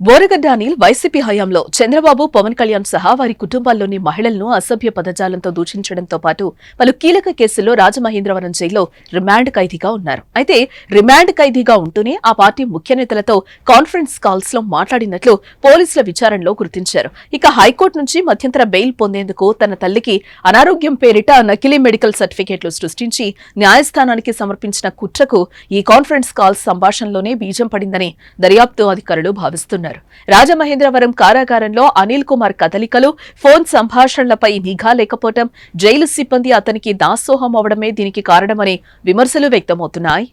Boragadda Anil YCP హయాంలో చంద్రబాబు పవన్ కళ్యాణ్ సహా వారి కుటుంబాల్లోని మహిళలను అసభ్య పదజాలంతో దూషించడంతో పాటు పలు కీలక కేసుల్లో రాజమహేంద్రవరం జైల్లో రిమాండ్ ఖైదీగా ఉన్నారు. అయితే రిమాండ్ ఖైదీగా ఉంటూనే ఆ పార్టీ ముఖ్య నేతలతో కాన్ఫరెన్స్ కాల్స్లో మాట్లాడినట్లు పోలీసుల విచారణలో గుర్తించారు. ఇక హైకోర్టు నుంచి మధ్యంతర బెయిల్ పొందేందుకు తన తల్లికి అనారోగ్యం పేరిట నకిలీ మెడికల్ సర్టిఫికేట్లు సృష్టించి న్యాయస్థానానికి సమర్పించిన కుట్రకు ఈ కాన్ఫరెన్స్ కాల్స్ సంభాషణలోనే బీజం పడిందని దర్యాప్తు అధికారులు భావిస్తున్నారు. రాజమహేంద్రవరం కారాగారంలో అనిల్ కుమార్ కదలికలు ఫోన్ సంభాషణలపై నిఘా లేకపోవటం జైలు సిబ్బంది అతనికి దాసోహం అవడమే దీనికి కారణమని విమర్శలు వ్యక్తమవుతున్నాయి.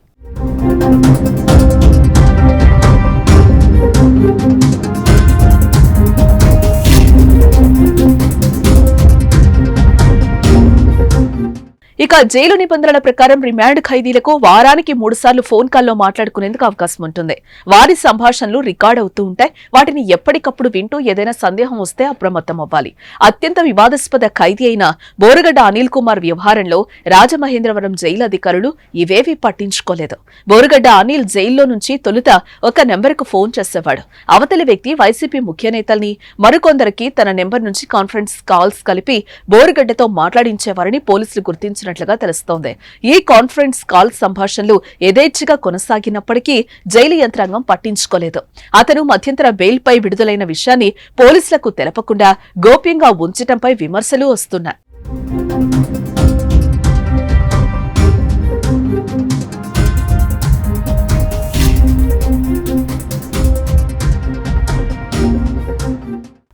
ఇక జైలు నిబంధనల ప్రకారం రిమాండ్ ఖైదీలకు వారానికి మూడు సార్లు ఫోన్ కాల్లో మాట్లాడుకునేందుకు అవకాశం ఉంటుంది. వారి సంభాషణలు రికార్డ్ అవుతూ ఉంటాయి. వాటిని ఎప్పటికప్పుడు వింటూ ఏదైనా సందేహం వస్తే అప్రమత్తం అవ్వాలి. అత్యంత వివాదాస్పద ఖైదీ అయిన బోరగడ్డ అనిల్ కుమార్ వ్యవహారంలో రాజమహేంద్రవరం జైలు అధికారులు ఇవేవీ పట్టించుకోలేదు. బోరగడ్డ అనిల్ జైల్లో నుంచి తొలుత ఒక నెంబర్కు ఫోన్ చేసేవాడు. అవతలి వ్యక్తి వైసీపీ ముఖ్య నేతల్ని మరికొందరికి తన నెంబర్ నుంచి కాన్ఫరెన్స్ కాల్స్ కలిపి బోరగడ్డతో మాట్లాడించేవారని పోలీసులు గుర్తించినట్లు గుర్తించినట్లుగా తెలుస్తోంది. ఈ కాన్ఫరెన్స్ కాల్ సంభాషణలు యథేచ్ఛగా కొనసాగినప్పటికీ జైలు యంత్రాంగం పట్టించుకోలేదు. అతను మధ్యంతర బెయిల్పై విడుదలైన విషయాన్ని పోలీసులకు తెలపకుండా గోప్యంగా ఉంచటంపై విమర్శలు వస్తున్నాయి.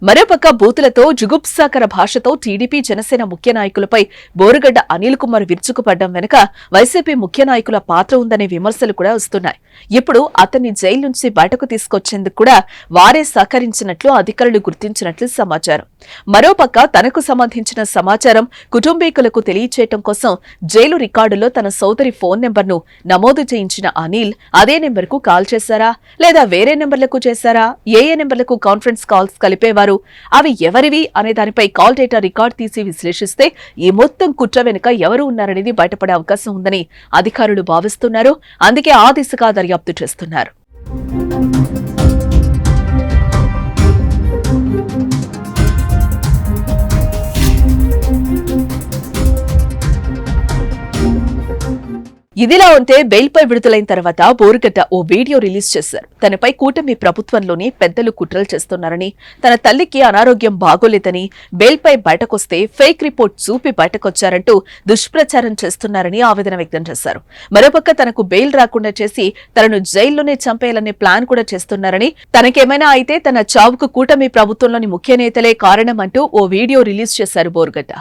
మరోపక్క బూతులతో జుగుప్సాకర భాషతో టీడీపీ జనసేన ముఖ్య నాయకులపై బోరుగడ్డ అనిల్ కుమార్ విరుచుకుపడ్డం వెనుక వైసీపీ ముఖ్య నాయకుల పాత్ర ఉందనే విమర్శలు కూడా వస్తున్నాయి. ఇప్పుడు అతన్ని జైలు నుంచి బయటకు తీసుకొచ్చేందుకు కూడా వారే సహకరించినట్లు అధికారులు గుర్తించినట్లు సమాచారం. మరోపక్క తనకు సంబంధించిన సమాచారం కుటుంబీకులకు తెలియచేయటం కోసం జైలు రికార్డులో తన సోదరి ఫోన్ నెంబర్ను నమోదు చేయించిన అనిల్ అదే నెంబర్కు కాల్ చేశారా? లేదా వేరే నెంబర్లకు చేశారా? ఏ ఏ నెంబర్లకు కాన్ఫరెన్స్ కాల్స్ కలిపేవారు? అవి ఎవరివి అనే దానిపై కాల్ డేటా రికార్డ్ తీసి విశ్లేషిస్తే ఈ మొత్తం కుట్ర వెనుక ఎవరు ఉన్నారనేది బయటపడే అవకాశం ఉందని అధికారులు భావిస్తున్నారు. అందుకే ఆ దిశగా దర్యాప్తు చేస్తున్నారు. ఇదిలా ఉంటే బెయిల్పై విడుదలైన తర్వాత బోరుగడ్డ ఓ వీడియో రిలీజ్ చేశారు. తనపై కూటమి ప్రభుత్వంలోని పెద్దలు కుట్రలు చేస్తున్నారని తన తల్లికి అనారోగ్యం బాగోలేదని బెయిల్పై బయటకొస్తే ఫేక్ రిపోర్ట్ చూపి బయటకొచ్చారంటూ దుష్ప్రచారం చేస్తున్నారని ఆవేదన వ్యక్తం చేశారు. మరోపక్క తనకు బెయిల్ రాకుండా చేసి తనను జైల్లోనే చంపేయాలనే ప్లాన్ కూడా చేస్తున్నారని తనకేమైనా అయితే తన చావుకు కూటమి ప్రభుత్వంలోని ముఖ్య నేతలే కారణమంటూ ఓ వీడియో రిలీజ్ చేశారు బోరుగడ్డ.